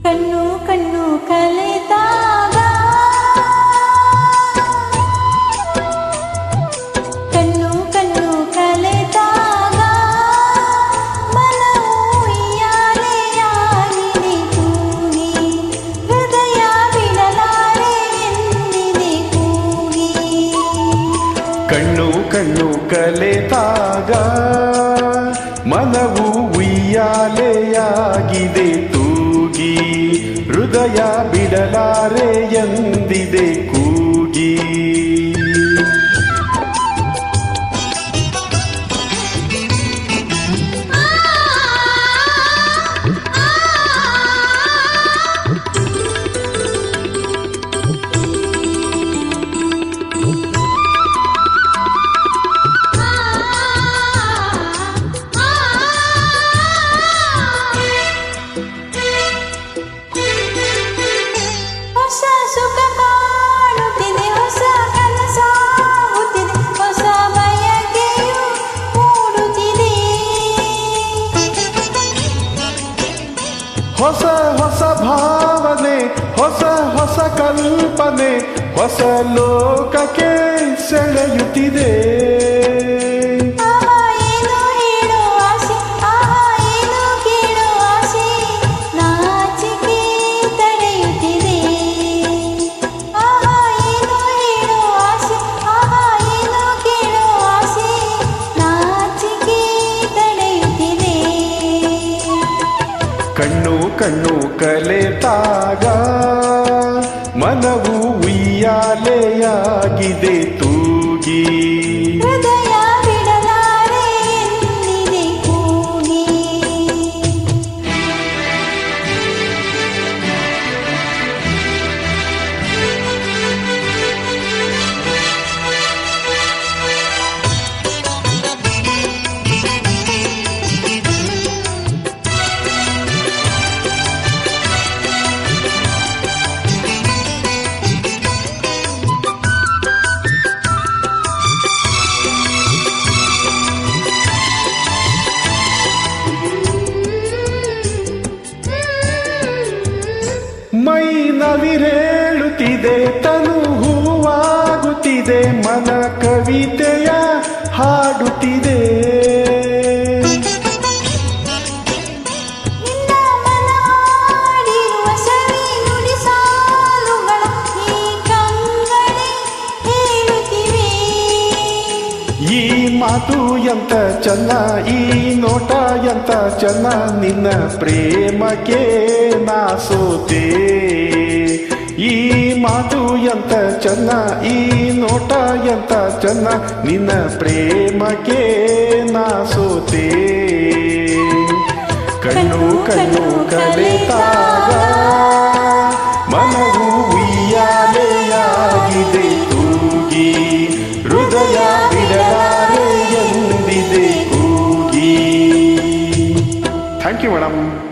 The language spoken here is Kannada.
ಕಣ್ಣು ಕಣ್ಣು ಕಲೆದಾಗ ಕಣ್ಣು ಮನವು ಯಾರೆಯಾಗಿದೆ ಕೂಗಿ ಹೃದಯ ಬಿಡಲಾರೆ ಎಂದಿದೆ ಕೂಗಿ ಕಣ್ಣು ಕಣ್ಣು ಕಲೆತಾಗ. ಮನವು ಉಯ್ಯಾಲೆಯಾಗಿದೆ. ಹೃದಯ ಬಿಡಲಾರೆ ಎಂದಿದೆ ಕೂಗಿ. ಹೊಸ ಹೊಸ ಭಾವನೆ ಹೊಸ ಹೊಸ ಕಲ್ಪನೆ ಹೊಸ ಲೋಕಕ್ಕೆ ಸೆಳೆಯುತ್ತಿದೆ. ಕಣ್ಣು ಕಣ್ಣು ಕಲೆತಾಗ ಮನವು ಉಯ್ಯಾಲೆಯಾಗಿದೆ ತೂಗಿ. ಮೈ ನವಿರೇಳುತ್ತಿದೆ ತನು ಹೂವಾಗುತ್ತಿದೆ ಮನ ಕವಿತೆಯ ಹಾಡುತ್ತಿದೆ. ಈ ಮಾತು ಎಂತ ಚೆನ್ನ ಈ ನೋಟ ಎಂತ ಚೆನ್ನ ನಿನ್ನ ಪ್ರೇಮಕ್ಕೆ ನಾ ಸೋತೆ ಈ ಮಾತು ಎಂತ ಚೆನ್ನ, ಈ ನೋಟ ಎಂತ ಚೆನ್ನ, ನಿನ್ನ ಪ್ರೇಮಕ್ಕೆ ನಾ ಸೋತೆ. ಕಣ್ಣು ಕಣ್ಣು ಕಲಿತಾಗ, ಮನವು ಉಯ್ಯಾಲೆಯಾಗಿದೆ, ತೂಗಿ. ಹೃದಯ ಬಿಡಲಾರೆ ಎಂದಿದೆ, ಕೂಗಿ. Thank you madam